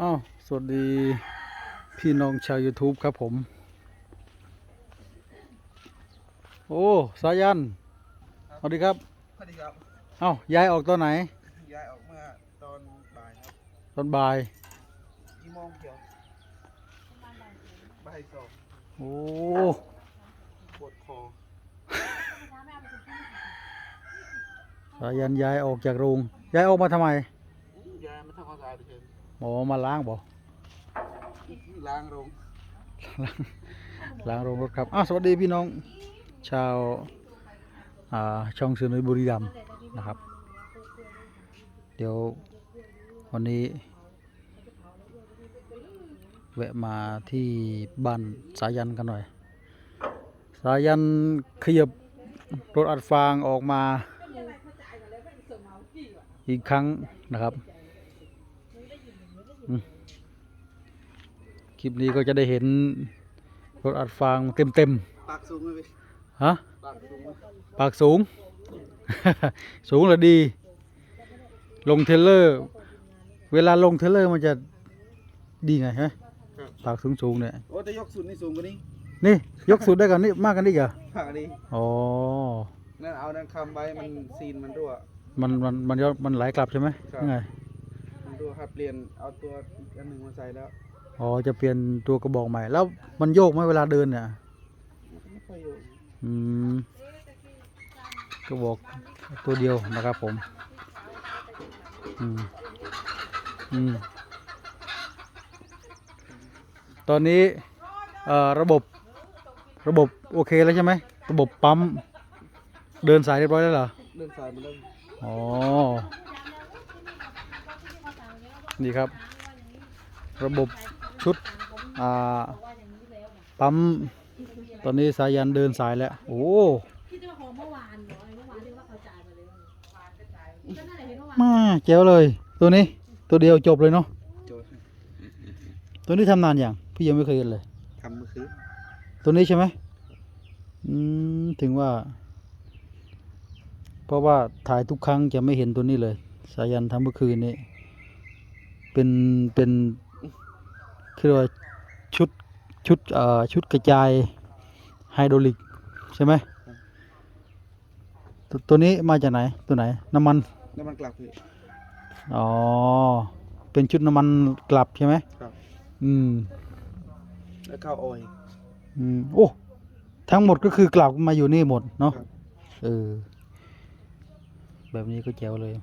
อ้าวสวัสดีพี่น้องชาว YouTube ครับผม โอ้ สายันสวัสดีครับสวัสดีครับเอ้าย้ายออกตอนไหน ย้ายออกเมื่อตอนบ่ายครับตอนบ่ายกี่โมงเกี่ยวบ่ายสองโอ้ปวดคอสายันย้ายออกจากโรงย้ายออกมาทำไมย้ายมาทำความสะอาดเฉย หมอมาล้างบ่ล้างโรงล้างโรงรถครับอ้าวสวัสดีพี่น้อง ชาวอ่าช่องสือนุยบุรีรัมย์นะครับ เดี๋ยววันนี้แวะมาที่บ้านสายันกันหน่อย สายันขยับรถอัดฟางออกมา อีกครั้งนะครับอืม คลิปนี้ก็จะได้เห็นรถอัดฟางเต็มเต็มปากสูงไหมพี่ๆฮะปากสูงไหมปากสูง สูงและดี ลงเทรลเลอร์ เวลาลงเทรลเลอร์มันจะดีไงฮะครับปากสูงสูงๆเนี่ยโอ้แต่ยกสุดนี่สูงกว่านี้นี่ยกสุดได้กันนี่มากกันนี่เหรอปากนี้อ๋อนั่นเอานั่นคำไว้มันซีนมันรั่วมันมันมันย้อนมันไหลกลับใช่ไหมครับยังไงมันรั่วครับเปลี่ยนเอาตัวอีกอันหนึ่งมาใส่แล้ว อ๋อจะเปลี่ยนตัวกระบอกใหม่ แล้วมันโยกไหมเวลาเดินเนี่ยมันก็ไม่ค่อยอยู่อืมกระบอกตัวเดียวนะครับผม อืมอืมตอนนี้เอ่อระบบระบบโอเคแล้วใช่ไหมระบบปั๊มเดินสายเรียบร้อยแล้วเหรอเดินสายมันเริ่มอ๋อนี่ครับ ระบบ ชุดอ่าปั๊มตอนนี้สายันเดินสายแล้ว โอ้พี่จะมาขอเมื่อวานเหรอไอ้เมื่อวานที่ว่าเขาจ่ายมาเลยก็นั่นแหละเห็นเมื่อวานมาเจ๋วเลย ตัวนี้ตัวเดียวจบเลยเนาะโจทย์ตัวนี้ทำนานอย่างพี่ยังไม่เคยเห็นเลยทำเมื่อคืนตัวนี้ใช่ไหมอืมถึงว่า เพราะว่าถ่ายทุกครั้งจะไม่เห็นตัวนี้เลย สายันทำเมื่อคืนนี้เป็นเป็น คือว่าชุดชุดเอ่อชุดกระจายไฮดรอลิกใช่ไหมตัวตัวนี้มาจากไหนตัวไหน น้ำมันน้ำมันกลับพี่ อ๋อเป็นชุดน้ำมันกลับใช่ไหมครับ อืมแล้วเข้าออยล์อืมโอ้ทั้งหมดก็คือกลับมาอยู่นี่หมดเนาะครับ เออแบบนี้ก็แจ๋วเลย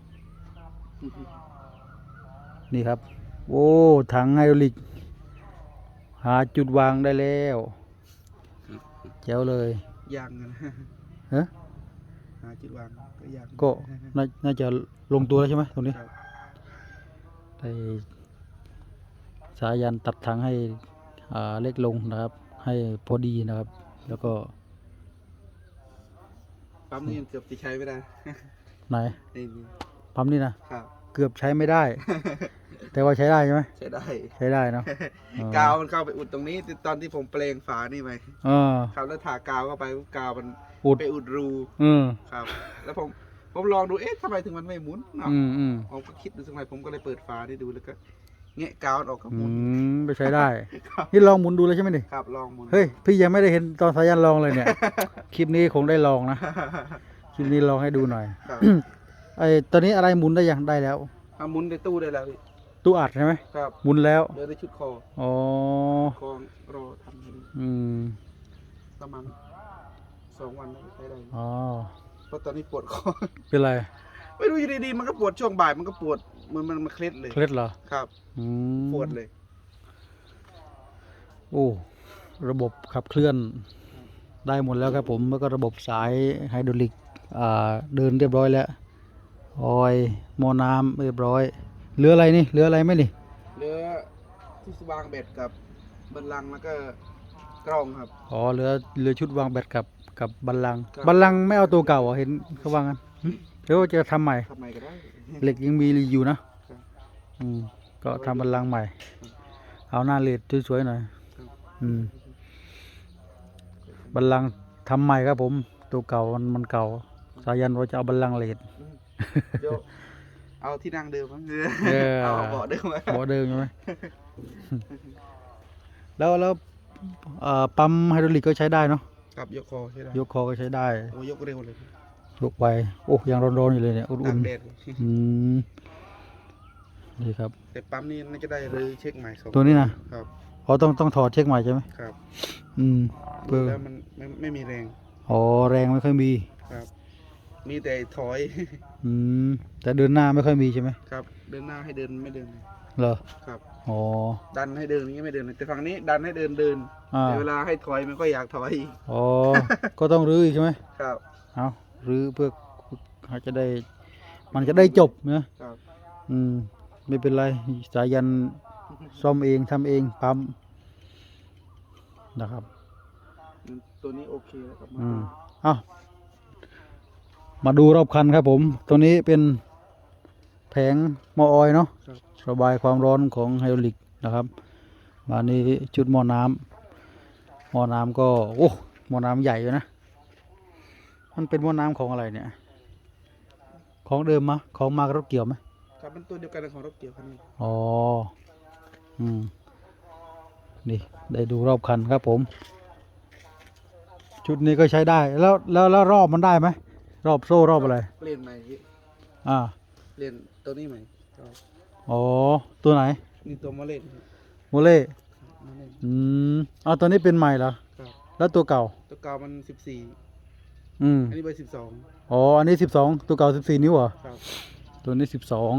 นี่ครับ โอ้ถังไฮดรอลิก หาจุดวางได้แล้วแจ๋วเลยยางนะฮะหาจุดวางก็ยางก็น่าน่าจะลงตัวแล้วใช่ไหมตรงนี้ครับได้สายันตัดถังให้อ่าเล็กลงนะครับ ให้พอดีนะครับ แล้วก็ปั๊มนี่ยังเกือบจะใช้ไม่ได้ไหนนี่นี่ปั๊มนี่นะครับ เกือบใช้ไม่ได้ แต่ว่าใช้ได้ใช่ไหมใช้ได้ ใช้ได้เนาะอ๋อกาวมันเข้าไปอุดตรงนี้ตอนที่ผมเปลงฝานี่ไปเออ ครับแล้วถากาวเข้าไปปุ๊บกาวมันอุด ไปอุดรูอืมครับ แล้วผมผมลองดูเอ๊ะทำไมถึงมันไม่หมุนเนาะอืมอืมผมก็คิดดูสักหน่อยผมก็เลยเปิดฝานี่ดูแล้วก็แงะกาวออกก็หอืมุนมไปใช้ได้นี่ลองหมุนดูเลยใช่ไหมดิครับลองหมุน เฮ้ย พี่ยังไม่ได้เห็นตอนสายันลองเลยเนี่ย คลิปนี้คงได้ลองนะ คลิปนี้ลองให้ดูหน่อย ครับ ไอ้ตอนนี้อะไรหมุนได้ยังได้แล้วเอาหมุนในตู้ได้แล้วพี่ตู้อัดใช่ไหมครับหมุนแล้วเดี๋ยวได้ชุดคออ๋อคอรอทำอยู่อืมประมาณสองวันแล้วใช้ได้อ๋อเพราะตอนนี้ปวดคอ เป็นไรไม่รู้อยู่ดีๆมันก็ปวดช่วงบ่ายมันก็ปวดเหมันมันมันเคล็ดเลยเคล็ดเหรอครับ อืมปวดเลย โอ้ระบบขับเคลื่อนได้หมดแล้วครับผมแล้วก็ระบบสายไฮดรอลิกอ่าเดินเรียบร้อยแล้ว ออยล์หมอน้ำเรียบร้อย เหลืออะไรนี่ เหลืออะไรไหมนี่เหลือที่วางเบ็ดกับบันลังก์แล้วก็กล้องครับ อ๋อ เหลือ เหลือชุดวางแบตกับ กับบัลลังก์ครับ บัลลังก์ไม่เอาตัวเก่าเหรอเห็นเขาว่างั้นหึหรือว่าจะทำใหม่ ทำไมก็ได้ เหล็กยังมีอยู่นะ ครับอืม ก็ทำบัลลังก์ใหม่ เอาหน้าเลดสวยๆหน่อย ครับ อืม บัลลังก์ทำใหม่ครับผม ตัวเก่ามันมันเก่า สายันว่าจะเอาบัลลังก์เลดเดี๋ยวเอาที่นั่งเดิมมั้งเออเอาเบาะเดิมมาเบาะเดิมใช่ไหมแล้วแล้วเอ่อปั๊มไฮดรอลิกก็ใช้ได้เนาะกับยกคอใช่ไหมยกคอก็ใช้ได้โอ้ยกเร็วเลยยกไปโอ้ยังร้อนๆอยู่เลยเนี่ยตาอุ่กนแดดๆอืมนี่ครับแต่ปั๊มนี่น่าจะได้รื้อเช็คใหม่สองตัวนี้นะครับอ๋อต้องต้องถอดเช็คใหม่ใช่ไหมครับ อืมดูเพื่อแล้วมันไม่ไม่มีแรงอ๋อแรงไม่ค่อยมีครับ มีแต่ถอย อืมแต่เดินหน้าไม่ค่อยมีใช่ไหมครับ เดินหน้าให้เดินไม่เดินเหรอครับ อ๋อ ดันให้เดินนี่ไม่เดินแต่ฝั่งนี้ดันให้เดินเดินอ่าแต่เวลาให้ถอยมันก็อยากถอยอีกอ๋อ ก็ต้องรื้ออีกใช่ไหมครับ เอารื้อเพื่อเขาจะได้ มันจะได้จบเนอะครับ อืม ไม่เป็นไรสายันซ่อมเองทำเองปั๊มนะครับ ตัวนี้โอเคแล้วครับอืมเอา มาดูรอบคันครับผม ตัวนี้เป็นแผงหมอออยล์เนาะครับระบายความร้อนของไฮดรอลิกนะครับมานี้จุดหม้อน้ำหม้อน้ำก็โอ้หม้อน้ำใหญ่อยู่นะ มันเป็นหม้อน้ำของอะไรเนี่ย ของเดิมมะของมากรถเกี่ยวไหมครับมันตัวเดียวกันกับของรถเกี่ยวคันนี้อ๋ออืมนี่ได้ดูรอบคันครับผม ชุดนี้ก็ใช้ได้แล้วแล้วแล้วรอบมันได้ไหม รอบโซ่รอบอะไร เปลี่ยนใหม่พี่อ่า เปลี่ยนตัวนี้ใหม่ครับอ๋อ ตัวไหนนี่ตัวมาเล่นครับโมเล่ มาเล่น อืมเอาตัวนี้เป็นใหม่เหรอ ครับ แล้วตัวเก่า ตัวเก่ามันสิบสี่อืม อันนี้เบอร์สิบสองอ๋อ อันนี้สิบสอง ตัวเก่าสิบสี่นิ้วเหรอ ครับตัวนี้สิบสอง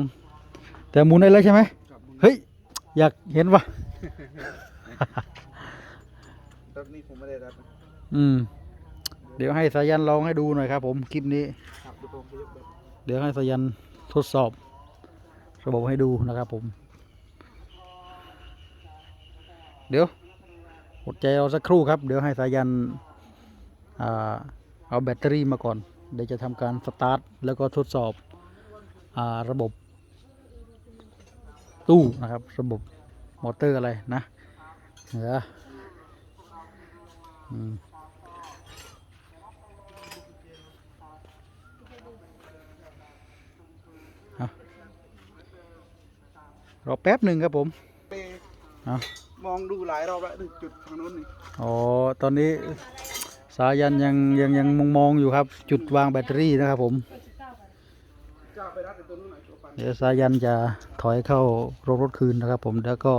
แต่หมุนได้แล้วใช่ไหมครับเฮ้ย อยากเห็นวะรถนี้ผมไม่ได้รับนะอืม เดี๋ยวให้สายันลองให้ดูหน่อยครับ ผมคลิปนี้ เดี๋ยวให้สายันทดสอบ ระบบให้ดูนะครับผม เดี๋ยวอดใจเราสักครู่ครับ เดี๋ยวให้สายันอเอาแบตเตอรี่มาก่อน เดี๋ยวจะทำการสตาร์ทแล้วก็ทดสอบอระบบ ตู้นะครับ ระบบมอเตอร์อะไรนะเดี๋ยวอืม อแป๊บหนึ่งครับผมเปเอามองดูหลายรอบแล้วถึงจุดทางโน้นนี่อ๋อตอนนี้สายันยังยังยังมองมองอยู่ครับ จุดวางแบตเตอรี่นะครับผมเจ้าไปรับแต่ตัวนู้นหน่อยตัวปันเดี๋ยวสายันจะถอยเข้ารถรถคืนนะครับ ผมแล้วก็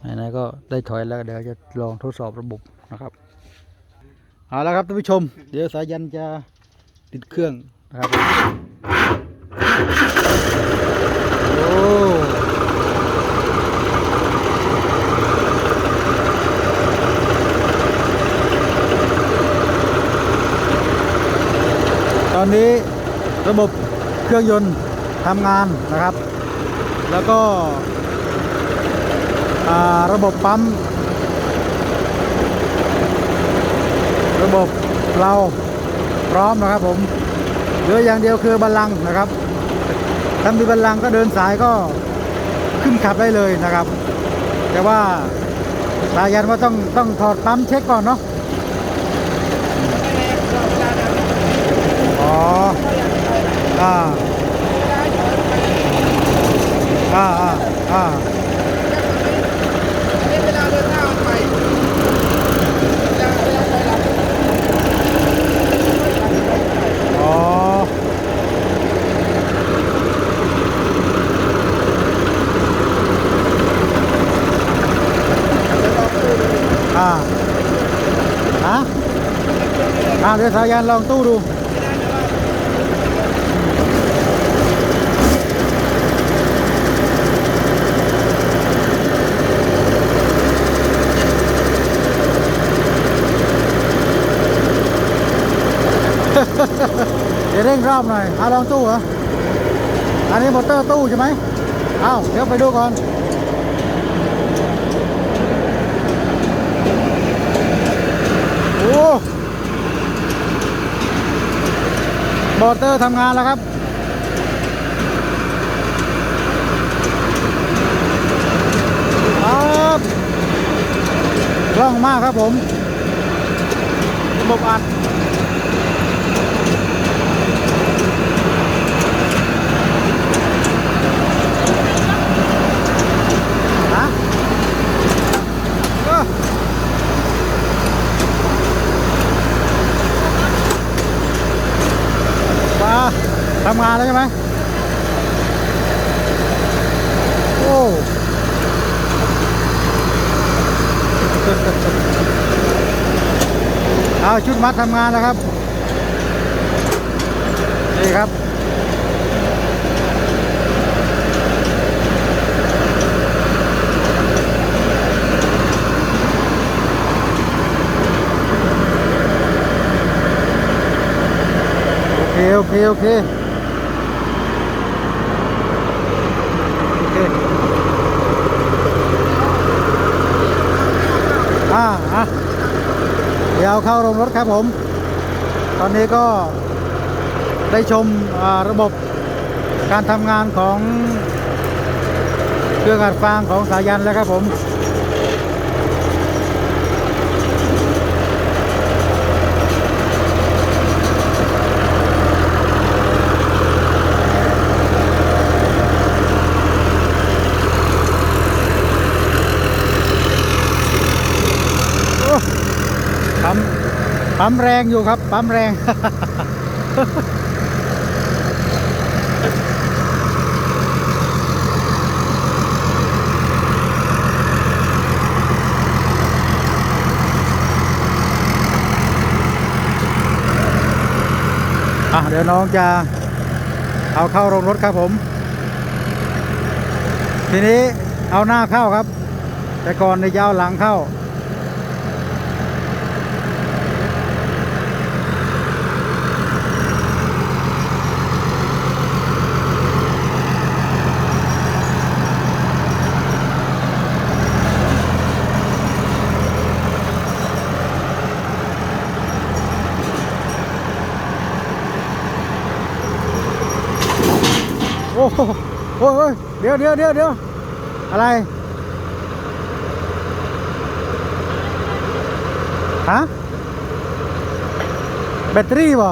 ไหนๆก็ได้ถอยแล้วเดี๋ยวจะลองทดสอบระบบนะครับเอาละครับท่านผู้ชม เดี๋ยวสายันจะติดเครื่องนะครับผมโอ้ตอนนี้ ระบบเครื่องยนต์ทำงานนะครับ แล้วก็ระบบปั๊ม ระบบเราพร้อมนะครับผมเหลืออย่างเดียวคือบัลลังก์นะครับถ้ามีบัลลังก์ก็เดินสายก็ขึ้นขับได้เลยนะครับ แต่ว่าสายันว่าต้องต้องถอดปั๊มเช็คก่อนเนาะอ๋อ อ่าอ่าอ่าอ่าเวลาเดินหน้ามันไปเวลาเวลาถอยหลัง อ๋อ อ่าฮะอ่าเดี๋ยวสายันลองตู้ดู เดี๋ยวเรอบหน่อยเอาลองตู้เหรอ อันนี้มอเตอร์ตู้ใช่ไหมเอาเดี๋ยวไปดูก่อนโอ้มอเตอร์ทำงานแล้วครับครับล่องมากครับผม ระบบอัด อ ทำงานแล้วใช่ไหมโอ้เอาชุดมัดทำงานแล้วครับ นี่ครับโอเค โอเค โอเค โอเค อ่าอะ เดี๋ยวเข้าโรงรถครับผม ตอนนี้ก็ได้ชมระบบการทำงานของเครื่องอัดฟางของสายันแล้วครับผม ปั๊มแรงอยู่ครับ ปั๊มแรง อะ เดี๋ยวน้องจะเอาเข้าโรงรถครับผม ทีนี้เอาหน้าเข้าครับ แต่ก่อนในยจะเอาหลังเข้า โอ้โหโอ้ยโอ้ยเดี๋ยวเดี๋ยวเดี๋ยวเดี๋ยวอะไรฮะแบตเตอรี่บ่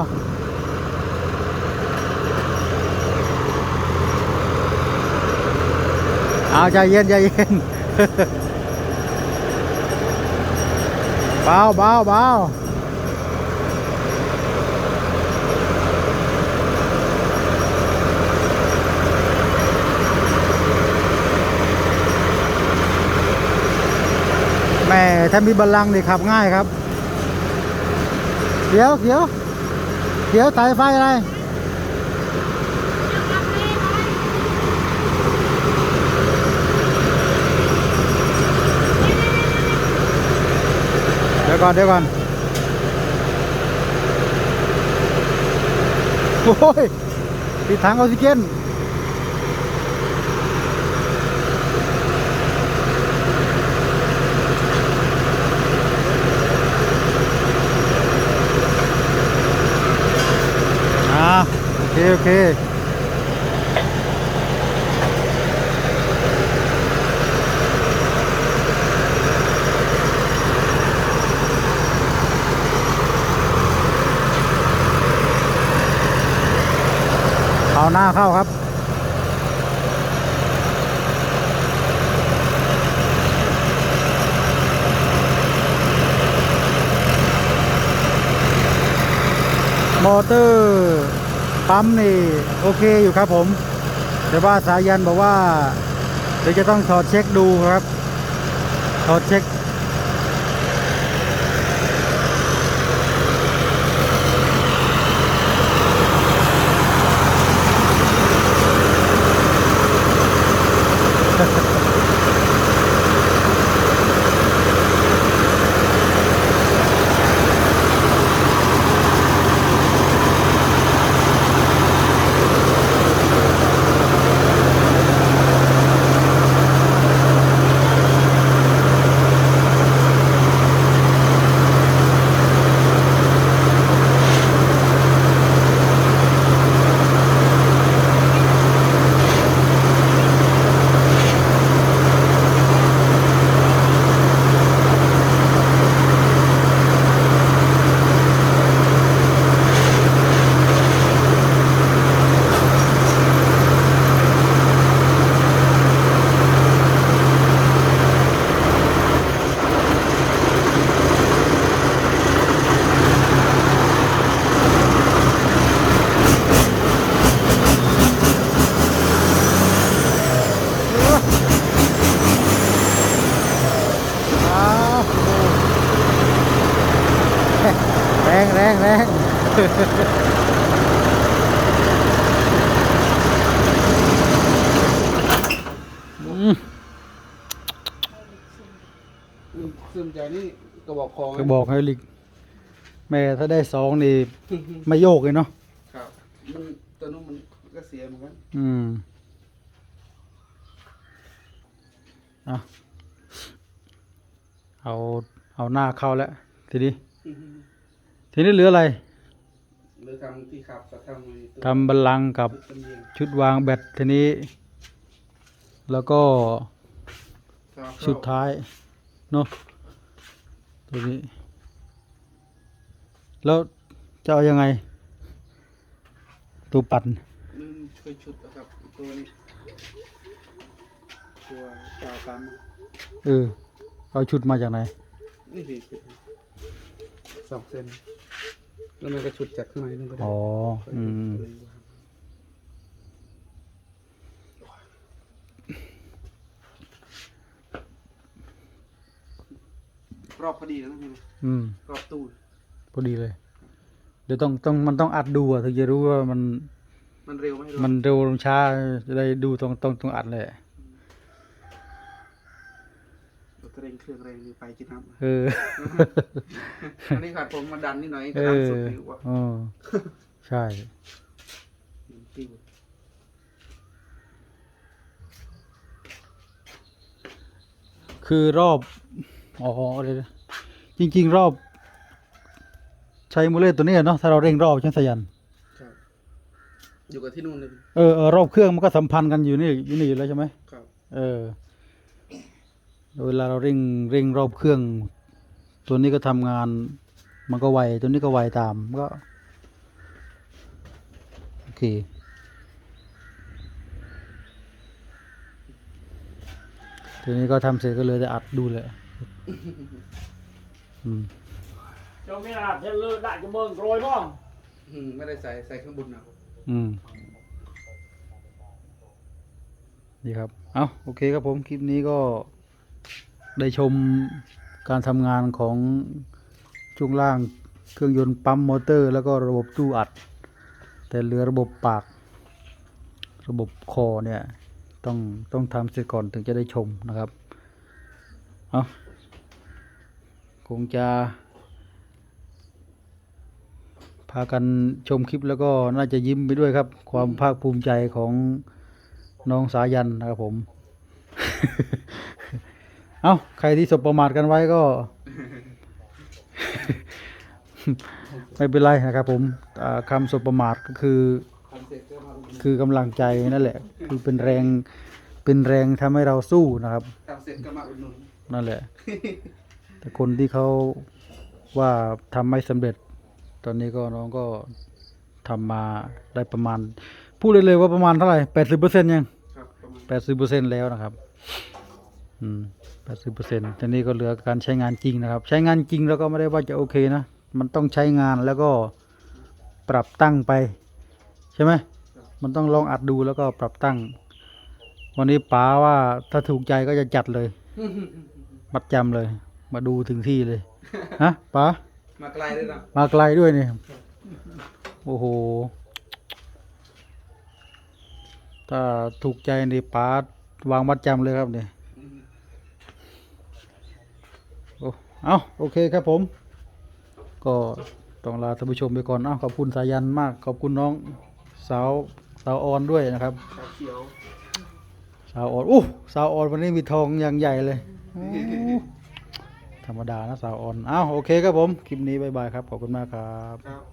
เอาใจเย็นใจเย็นเบาเบาเบา ม่ถ้ามีบัลลังก์นี่ขับง่ายครับเดี๋ยวเดี๋ยวเดี๋ยวสายไฟอะไรเดี๋ยวก่อนเดี๋ยวก่อนโอ้ยติดถังออกซิเจน อ่า โอเคโอเคเอาหน้าเข้าครับ มอเตอร์ ปั๊มนี่โอเคอยู่ครับผม แต่ว่าสายันบอกว่าเดี๋ยวจะต้องถอดเช็คดูครับถอดเช็ค อืมซึมใจนี่กระบอกคองก็บอกให้ลิก แม่ถ้าได้สองนี่ไม่โยกเลยเนาะครับ มันตัวนู้นมันก็เสียเหมือนกันอืมเอาเอาเอาหน้าเข้าแล้วทีนี้ ทีนี้เหลืออะไรหรือทำที่ขับกับทำในตัวทำบัลลังก์กับชุดตำเนียงชุดวางแบตทีนี้ แล้วก็ครับสุดท้ายเนาะตัวนี้ แล้วจะเอายังไง ตัวปั่นนี่ช่วยชุดนะครับตัวนี้ตัวกาวปั๊มเออเอาชุดมาจากไหนนี่สิสองเซน แล้วมันก็ชุดจากข้างในนั่นก็ได้อ๋ออืม รอบพอดีแล้วนะพี่นะอืม รอบตู้ พอดีเลย เดี๋ยวต้องต้องมันต้องอัดดูอะถึงจะรู้ว่ามันมันเร็วไหมมันเร็วลงช้าจะได้ดูตรงตรงตรงอัดเลยรถ เร่งเครื่องแรงนี่ไปกินน้ำเอออันนี้ขาดผมมาดันนิดหน่อยเอก็ดันอสุดเลยว่าอ๋อใช่ติ้วคือรอบอ๋ออะไรนะจริง ๆ รอบ ใช้มูเลตตัวเนี้ยเนาะถ้าเราเร่งรอบใช่ไหมสยันครับอยู่กับที่นู่นเลยเออเออรอบเครื่องมันก็สัมพันธ์กันอยู่นี่อยู่นี่อยู่แล้วใช่ไหมครับเออ เวลาเราเร่งเร่งรอบเครื่อง ตัวนี้ก็ทำงาน มันก็ไว ตัวนี้ก็ไวตามก็โอเคทีนี้ก็ทำเสร็จก็เลยจะอัดดูเลยอืม trong cái là theo lơ đại của mừng rồi đúng không อืมไม่ได้ใส่ใส่ข้างบนนะอืมดีครับ เอาโอเคครับผม คลิปนี้ก็ ได้ชมการทำงานของช่วงล่างเครื่องยนต์ปั๊มมอเตอร์ แล้วก็ระบบตู้อัด แต่เหลือระบบปาก ระบบคอเนี่ยต้องต้องทำเสร็จก่อนถึงจะได้ชมนะครับเอาคงจะ พากันชมคลิปแล้วก็น่าจะยิ้มไปด้วยครับ ความภาคภูมิใจของน้องสายันนะครับผม เอาใครที่สบประมาทกันไว้ก็ ไม่เป็นไรนะครับผมอ่าคำสบประมาทก็คือทำเสร็จก็มาอุดหนุนคือกำลังใจนั่นแหละ คือเป็นแรงเป็นแรงทำให้เราสู้นะครับ ทำเสร็จก็มาอุดหนุนนั่นแหละ แต่คนที่เขาว่าทำไม่สำเร็จ ตอนนี้ก็น้องก็ทำมาได้ประมาณ พูดเลยเลยว่าประมาณเท่าไหร่แปดสิบเปอร์เซ็นต์ยังครับประมาณแปดสิบเปอร์เซ็นต์แล้วนะครับ อืม แปดสิบเปอร์เซ็นต์ทีนี้ก็เหลือการใช้งานจริงนะครับ ใช้งานจริงแล้วก็ไม่ได้ว่าจะโอเคนะ มันต้องใช้งานแล้วก็ปรับตั้งไป ใช่ไหมมันต้องลองอัดดูแล้วก็ปรับตั้ง วันนี้ป๋าว่าถ้าถูกใจก็จะจัดเลยมัดจำเลย มาดูถึงที่เลยฮะป๋ามาไกลเลยนะมาไกลด้วยเนี่ยโอ้โหถ้าถูกใจนี่ป๋าวางมัดจำเลยครับเนี่ย อืม โอ้ เอาโอเคครับผม ก็ต้องลาท่านผู้ชมไปก่อนเอ้าขอบคุณสายันมาก ขอบคุณน้องสาวสาวออนด้วยนะครับ สาเขียวสาวออนอู้สาวออนวันนี้มีทองอย่างใหญ่เลยโอ้ธรรมดานะสาวออนอ้าวโอเคครับผม คลิปนี้บายบายครับ ขอบคุณมากครับ ครับ